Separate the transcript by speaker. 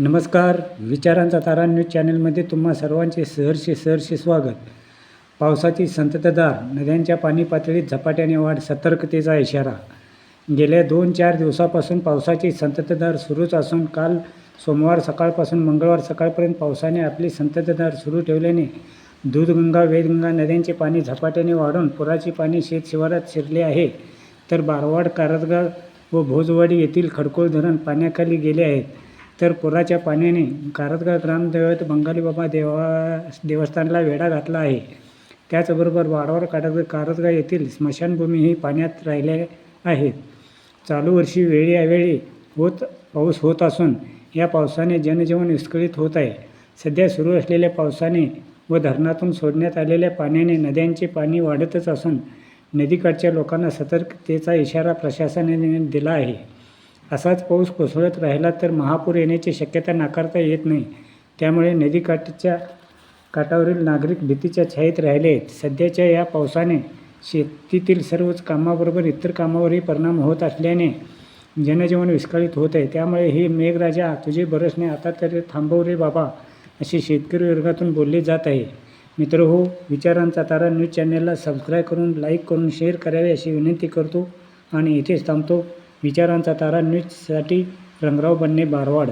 Speaker 1: नमस्कार विचारांचा तारा न्यूज चॅनलमध्ये तुम्हा सर्वांचे सहर्षे सहर्षे स्वागत. पावसाची संततधार नद्यांच्या पाणी पातळीत झपाट्याने वाढ सतर्कतेचा इशारा. गेल्या दोन चार दिवसापासून पावसाची संततधार सुरूच असून काल सोमवार सकाळपासून मंगळवार सकाळपर्यंत पावसाने आपली संततधार सुरू ठेवल्याने दूधगंगा वेदगंगा नद्यांचे पाणी झपाट्याने वाढून पुराचे पाणी शेत शिवारात शिरले आहे. तर बारवाड कारदगा व भोजवाडी येथील खडकोळ धरण पाण्याखाली गेले आहेत. तर पुराच्या पाण्याने कारदगा ग्रामदैवत बंगाली बाबा देवा देवस्थानला वेढा घातला आहे. त्याचबरोबर वाडवर काटक कारदगा येथील स्मशानभूमी ही पाण्यात राहिल्या आहेत चालू वर्षी वेळी होत पाऊस होत असून या पावसाने जनजीवन विस्कळीत होत आहे. सध्या सुरू असलेल्या पावसाने व धरणातून सोडण्यात आलेल्या पाण्याने नद्यांचे पाणी वाढतच असून नदीकाठच्या लोकांना सतर्कतेचा इशारा प्रशासनाने दिला आहे. असाच पाऊस कोसळत राहिला तर महापूर येण्याची शक्यता नाकारता येत नाही. त्यामुळे नदीकाठच्या काठावरील नागरिक भीतीच्या छायेत राहिले आहेत. सध्याच्या या पावसाने शेतीतील सर्वच कामाबरोबर इतर कामावरही परिणाम होत असल्याने जनजीवन विस्कळीत होत आहे. त्यामुळे ही मेघराजा तुझे बरसणे आता तरी थांबव रे बाबा असे शेतकरी वर्गातून बोलले जात आहे. मित्र हो विचारांचा तारा न्यूज चॅनलला सबस्क्राईब करून लाईक करून शेअर करावे अशी विनंती करतो आणि इथेच थांबतो. विचारांचा तारा न्यूजसाठी रंगराव बन्ने बारवाड.